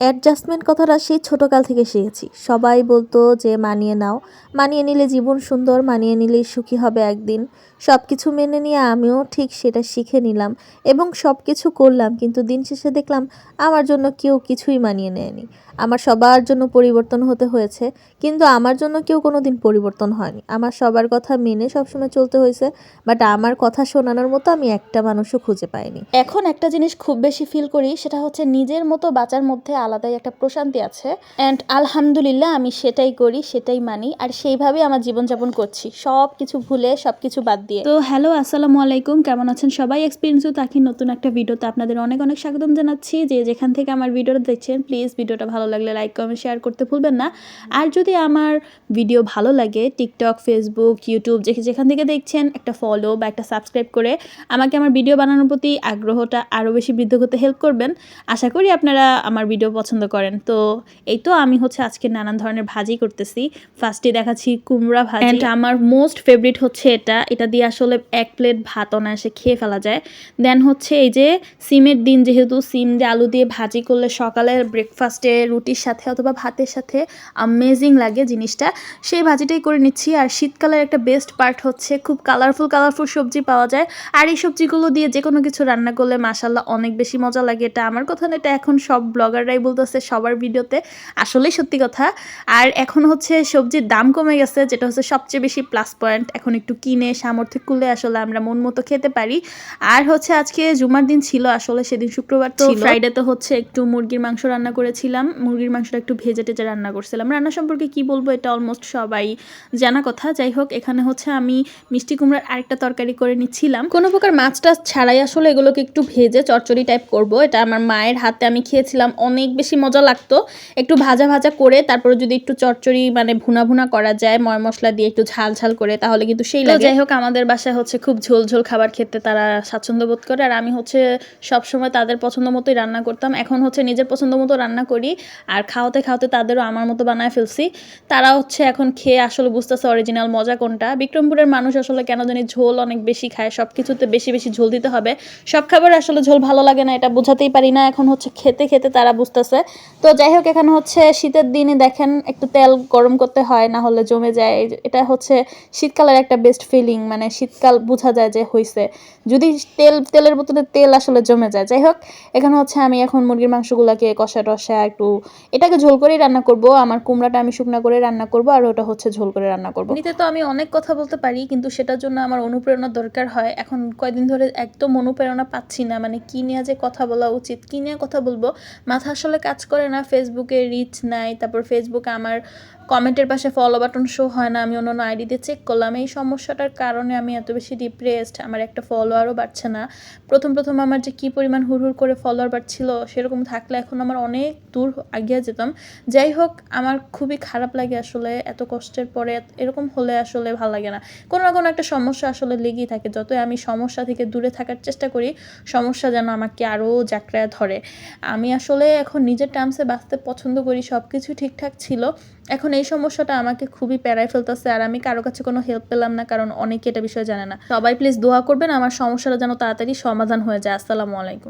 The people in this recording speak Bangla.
অ্যাডজাস্টমেন্ট কথাটা সেই ছোটোকাল থেকে শিখেছি। সবাই বলতো যে, মানিয়ে নাও। মানিয়ে নিলে জীবন সুন্দর, মানিয়ে নিলেই সুখী হবে একদিন। সব কিছু মেনে নিয়ে আমিও ঠিক সেটা শিখে নিলাম এবং সব কিছু করলাম, কিন্তু দিন শেষে দেখলাম আমার জন্য কেউ কিছুই মানিয়ে নেয়নি। আমার সবার জন্য পরিবর্তন হতে হয়েছে, কিন্তু আমার জন্য কেউ কোনো দিন পরিবর্তন হয়নি। আমার সবার কথা মেনে সবসময় চলতে হয়েছে, বাট আমার কথা শোনানোর মতো আমি একটা মানুষও খুঁজে পাইনি। এখন একটা জিনিস খুব বেশি ফিল করি, সেটা হচ্ছে নিজের মতো বাঁচার মধ্যে আলাদাই একটা প্রশান্তি আছে। অ্যান্ড আলহামদুলিল্লাহ আমি সেটাই করি, সেটাই মানি, আর সেইভাবেই আমার জীবনযাপন করছি। সব কিছু ভুলে সব কিছু বাদ দিয়ে। তো হ্যালো, আসসালামু আলাইকুম, কেমন আছেন সবাই? এক্সপিরিয়েন্স তাকি নতুন একটা ভিডিওতে আপনাদের অনেক অনেক স্বাগতম জানাচ্ছি। যে যেখান থেকে আমার ভিডিওটা দেখছেন প্লিজ ভিডিওটা ভালো লাগলে লাইক কমেন্ট শেয়ার করতে ভুলবেন না। আর যদি আমার ভিডিও ভালো লাগে টিকটক ফেসবুক ইউটিউব যেখান থেকে দেখছেন, একটা ফলো বা একটা সাবস্ক্রাইব করে আমাকে আমার ভিডিও বানানোর প্রতি আগ্রহটা আরও বেশি বৃদ্ধি করতে হেল্প করবেন। আশা করি আপনারা আমার ভিডিও পছন্দ করেন। তো এই তো আমি হচ্ছে আজকে নানান ধরনের ভাজি করতেছি। ফার্স্টে দেখাচ্ছি কুমড়া ভাজি। অ্যান্ড আমার মোস্ট ফেভারিট হচ্ছে এটা। এটা দিয়ে আসলে এক প্লেট ভাত অনায়াসে খেয়ে ফেলা যায়। দেন হচ্ছে এই যে সিমের দিন, যেহেতু সিম দিয়ে আলু দিয়ে ভাজি করলে সকালের ব্রেকফাস্টে রুটির সাথে অথবা ভাতের সাথে আমেজিং লাগে জিনিসটা। সেই ভাজিটাই করে নিচ্ছি। আর শীতকালের একটা বেস্ট পার্ট হচ্ছে খুব কালারফুল কালারফুল সবজি পাওয়া যায়। আর এই সবজিগুলো দিয়ে যে কোনো কিছু রান্না করলে মাসাল্লাহ অনেক বেশি মজা লাগে। এটা আমার কথা না, এটা এখন সব ব্লগাররাই বলতেছে সবার ভিডিওতে আসলেই সত্যি কথা। আর এখন হচ্ছে সবজির দাম কমে গেছে যেটা হচ্ছে সবচেয়ে বেশি প্লাস পয়েন্ট এখন একটু কিনে সামর্থ্য কুলে আসলে আমরা মন মতো খেতে পারি। আর হচ্ছে আজকে জুমার দিন ছিল আসলে সেদিন শুক্রবার তো ফ্রাইডেতে হচ্ছে একটু মুরগির মাংস রান্না করেছিলাম। মুরগির মাংসটা একটু ভেজে টেজে রান্না করছিলাম। রান্না সম্পর্কে কি বলব এটা অলমোস্ট সবাই জানা কথা। যাই হোক এখানে হচ্ছে আমি মিষ্টি কুমড়ার আরেকটা তরকারি করে নিচ্ছিলাম। কোনো প্রকার মাছটা ছাড়াই আসলে এগুলোকে একটু ভেজে চচ্চড়ি টাইপ করব। এটা আমার মায়ের হাতে আমি খেয়েছিলাম অনেক বেশি মজা লাগতো। একটু ভাজা ভাজা করে তারপরে যদি একটু চচ্চড়ি মানে ভুনা ভুনা করা যায় ময় মশলা দিয়ে একটু ঝাল ঝাল করে তাহলে কিন্তু সেই লাগে। যাই হোক আমাদের বাসায় হচ্ছে খুব ঝোল ঝোল খাবার খেতে তারা স্বাচ্ছন্দ্য বোধ করে। আর আমি হচ্ছে সবসময় তাদের পছন্দ মতোই রান্না করতাম। এখন হচ্ছে নিজের পছন্দ মতো রান্না করি। আর খাওয়াতে খাওয়াতে তাদেরও আমার মতো বানায় ফেলছি। তারা হচ্ছে এখন খেয়ে আসলে বুঝতেছে অরিজিনাল মজা কোনটা। বিক্রমপুরের মানুষ আসলে কেন জানি ঝোল অনেক বেশি খায়। সব কিছুতে বেশি বেশি ঝোল দিতে হবে। সব খাবার আসলে ঝোল ভালো লাগে না এটা বোঝাতেই পারি না। এখন হচ্ছে খেতে খেতে তারা বুঝতেছে তো যাই হোক, এখানে হচ্ছে শীতের দিনে দেখেন, একটু তেল গরম করতে হয়, না হলে জমে যায়। এটা হচ্ছে শীতকালের একটা বেস্ট ফিলিং মানে শীতকাল বোঝা যায় যে হয়েছে যদি তেল, তেলের বোতলে তেল আসলে জমে যায়। যাই হোক, এখানে হচ্ছে আমি এখন মুরগির মাংসগুলোকে কষা টষা একটু এটাকে ঝোল করেই রান্না করব। আমার কুমড়াটা আমি শুকনা করে রান্না করব, আর ওটা হচ্ছে ঝোল করে রান্না করব। এমনিতে তো আমি অনেক কথা বলতে পারি, কিন্তু সেটার জন্য আমার অনুপ্রেরণা দরকার হয়। এখন কয়দিন ধরে একদম অনুপ্রেরণা পাচ্ছি না মানে কি নিয়ে যে কথা বলা উচিত, কি নিয়ে কথা বলব, মাথা আসলে কাজ করে না ফেসবুকে রিচ নাই, তারপর ফেসবুকে আমার কমেন্টের পাশে ফলো বাটন শো হয় না, আমি অন্য অন্য আইডিতে চেক করলাম। এই সমস্যাটার কারণে আমি এত বেশি ডিপ্রেসড আমার একটা ফলোয়ারও বাড়ছে না। প্রথম প্রথম আমার যে কী পরিমাণ হুড় হুড় করে ফলোয়ার বাড়ছিল সেরকম থাকলে এখন আমার অনেক দূর এগিয়ে যেতাম। যাই হোক, আমার খুবই খারাপ লাগে আসলে, এত কষ্টের পরে এরকম হলে আসলে ভালো লাগে না। কোনো না কোনো একটা সমস্যা আসলে লেগেই থাকে, যতই আমি সমস্যা থেকে দূরে থাকার চেষ্টা করি, সমস্যা যেন আমাকে আরও জাকড়ায় ধরে। আমি আসলে এখন নিজের টার্মসে বাঁচতে পছন্দ করি সব কিছু ঠিকঠাক ছিল। এখন এই সমস্যাটা আমাকে খুবই প্যারায় ফেলতেছে আর আমি কারও কাছে কোনো হেল্প পেলাম না, কারণ অনেকে এটা বিষয়ে জানে না। সবাই প্লিজ দোয়া করবেন, আমার সমস্যাটা যেন তাড়াতাড়ি সমাধান হয়ে যায়। আসসালামু আলাইকুম।